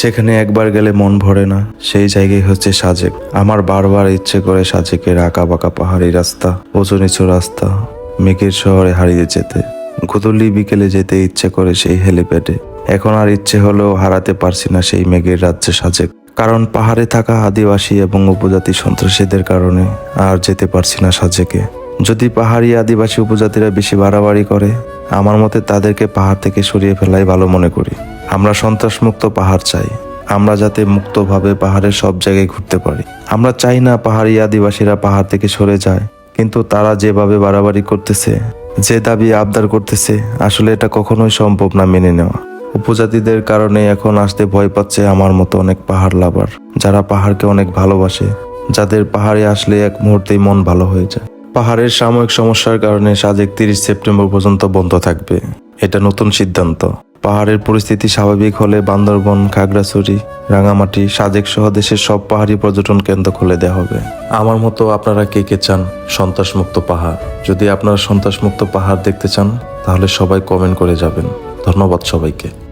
যেখানে একবার গেলে মন ভরে না, সেই জায়গায় হচ্ছে সাজেক। আমার বারবার ইচ্ছে করে সাজেকের আঁকা বাঁকা পাহাড়ি রাস্তা উঁচু নিচু রাস্তা, মেঘের শহরে হারিয়ে যেতে। গুদলি বিকেলে যেতে ইচ্ছে করে সেই হেলিপ্যাডে। এখন আর ইচ্ছে হলেও হারাতে পারছি না সেই মেঘের রাজ্যে সাজেক। কারণ পাহাড়ে থাকা আদিবাসী এবং উপজাতি সন্ত্রাসীদের কারণে আর যেতে পারছি না সাজেকে। যদি পাহাড়ি আদিবাসী উপজাতিরা বেশি বাড়াবাড়ি করে, আমার মতে তাদেরকে পাহাড় থেকে সরিয়ে ফেলাই ভালো মনে করি। আমরা সন্ত্রাসমুক্ত পাহাড় চাই। আমরা যাতে মুক্তভাবে পাহাড়ের সব জায়গায় ঘুরতে পারি। আমরা চাই না পাহাড়ি আদিবাসীরা পাহাড় থেকে সরে যায়, কিন্তু তারা যেভাবে বাড়াবাড়ি করতেছে, যে দাবি আবদার করতেছে, আসলে এটা কখনোই সম্ভব না মেনে নেওয়া। উপজাতিদের কারণে এখন আসতে ভয় পাচ্ছে আমার মতো অনেক পাহাড় লাভার, যারা পাহাড়কে অনেক ভালোবাসে, যাদের পাহাড়ে আসলে এক মুহূর্তেই মন ভালো হয়ে যায়। পাহাড়ের সাময়িক সমস্যার কারণে সাজেক তিরিশ সেপ্টেম্বর পর্যন্ত বন্ধ থাকবে। এটা নতুন সিদ্ধান্ত। পাহাড়ের পরিস্থিতি স্বাভাবিক হলে বান্দরবন, খাগড়াছড়ি, রাঙামাটি, সাজেক সহ দেশের সব পাহাড়ি পর্যটন কেন্দ্র খুলে দেওয়া হবে। আমার মতো আপনারা কে কে চান সন্ত্রাসমুক্ত পাহাড়? যদি আপনারা সন্ত্রাসমুক্ত পাহাড় দেখতে চান, তাহলে সবাই কমেন্ট করে যাবেন। ধন্যবাদ সবাইকে।